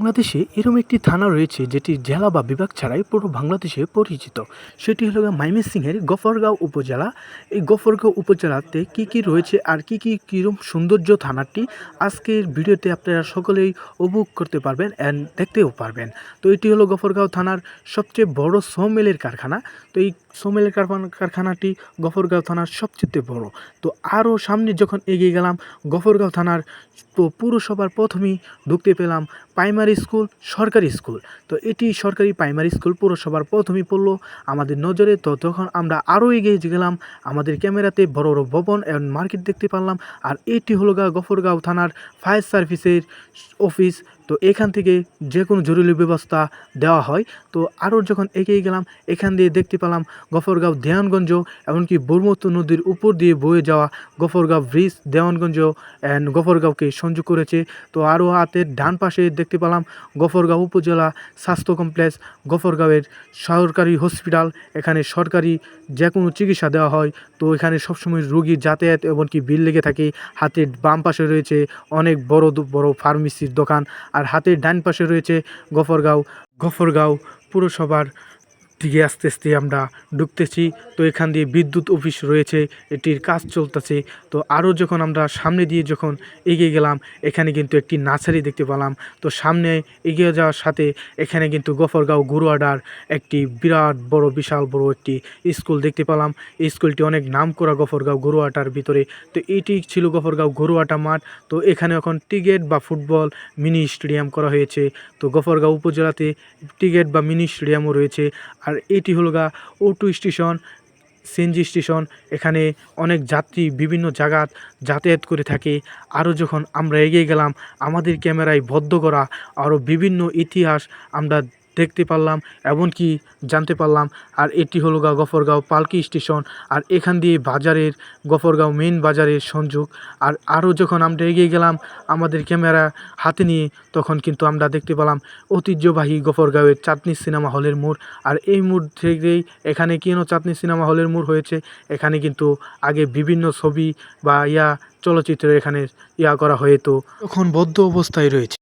বাংলাদেশে এরকম একটি থানা রয়েছে যেটি জেলা বা বিভাগ ছাড়াই পুরো বাংলাদেশে পরিচিত। সেটি হলো ময়মনসিংহের গফরগাঁও উপজেলা। এই গফরগাঁও উপজেলাতে কি কি রয়েছে আর কি কি কীরকম সৌন্দর্য থানাটি? আজকের ভিডিওতে আপনারা সকলেই উপভোগ করতে পারবেন অ্যান্ড দেখতেও পারবেন। তো এটি হলো গফরগাঁও থানার সবচেয়ে বড় সোমেলের কারখানা। তো এই সোমেলের কারখানা- কারখানাটি গফরগাঁও থানার সবচেয়ে বড়। তো আরও সামনে যখন এগিয়ে গেলাম, গফরগাঁও থানার তো পুরসভার প্রথমেই ঢুকতে পেলাম প্রাইমারি স্কুল, সরকারি স্কুল। তো এটি সরকারি প্রাইমারি স্কুল পুরসভার প্রথমেই পড়ল। আমাদের নজরে তো তখন আমরা আরও এগিয়ে গেলাম। আমাদের ক্যামেরাতে বড় বড় ভবন এবং মার্কেট দেখতে পারলাম। আর এটি হলো গা গফরগাঁও থানার ফায়ার সার্ভিসের অফিস তো এখান থেকে যে কোনো জরুরি ব্যবস্থা দেওয়া হয়। তো আরও যখন এগিয়ে গেলাম, এখান দিয়ে দেখতে পেলাম গফরগাঁও দেওয়ানগঞ্জ এমনকি ব্রহ্মপুত্র নদীর উপর দিয়ে বয়ে যাওয়া গফরগাঁও ব্রিজ দেওয়ানগঞ্জ অ্যান্ড গফরগাঁওকে সংযোগ করেছে। তো আরও হাতের ডান পাশে দেখতে পেলাম গফরগাঁও উপজেলা স্বাস্থ্য কমপ্লেক্স, গফরগাঁওয়ের সরকারি হসপিটাল। এখানে সরকারি যে কোনো চিকিৎসা দেওয়া হয়। তো এখানে সবসময় রোগীর যাতায়াত এমনকি বিল লেগে থাকে। হাতের বাম পাশে রয়েছে অনেক বড় বড় ফার্মেসির দোকান। আর হাতের ডান পাশে রয়েছে গফরগাঁও গফরগাঁও পুরসভার দিকে আস্তে আস্তে আমরা ঢুকতেছি। তো এখান দিয়ে বিদ্যুৎ অফিস রয়েছে, এটির কাজ চলতেছে। তো আরও যখন আমরা সামনে দিয়ে যখন এগিয়ে গেলাম, এখানে কিন্তু একটি নার্সারি দেখতে পেলাম। তো সামনে এগিয়ে যাওয়ার সাথে এখানে কিন্তু গফরগাঁও গুরুয়াডার একটি বিরাট বড়, বিশাল বড় একটি স্কুল দেখতে পেলাম। এই স্কুলটি অনেক নাম করা গফরগাঁও গরুয়াটার ভিতরে। তো এটি ছিল গফরগাঁও গরুয়াটা মাঠ। তো এখানে এখন টিকেট বা ফুটবল মিনি স্টেডিয়াম করা হয়েছে। তো গফরগাঁও উপজেলাতে টিকেট বা মিনি স্টেডিয়ামও রয়েছে। আর এটি হলো গা ওটু স্টেশন সিএনজি স্টেশন। এখানে অনেক যাত্রী, বিভিন্ন জায়গা যাতায়াত করে থাকে। আরও যখন আমরা এগিয়ে গেলাম, আমাদের ক্যামেরায় বদ্ধ করা, আরও বিভিন্ন ইতিহাস আমরা দেখতে পারলাম, এমনকি জানতে পারলাম। আর এটি হলো গা গফরগাঁও পালকি স্টেশন। আর এখান দিয়ে বাজারের, গফরগাঁও মেন বাজারের সংযোগ। আর আরও যখন আমরা এগিয়ে গেলাম আমাদের ক্যামেরা হাতে নিয়ে, তখন কিন্তু আমরা দেখতে পেলাম ঐতিহ্যবাহী গফরগাঁওয়ের চাঁদনি সিনেমা হলের মোড়। আর এই মোড় থেকেই এখানে কেন চাঁদনি সিনেমা হলের মোড় হয়েছে? এখানে কিন্তু আগে বিভিন্ন ছবি বা ইয়া চলচ্চিত্র এখানে ইয়া করা হতো তখন বদ্ধ অবস্থায় রয়েছে।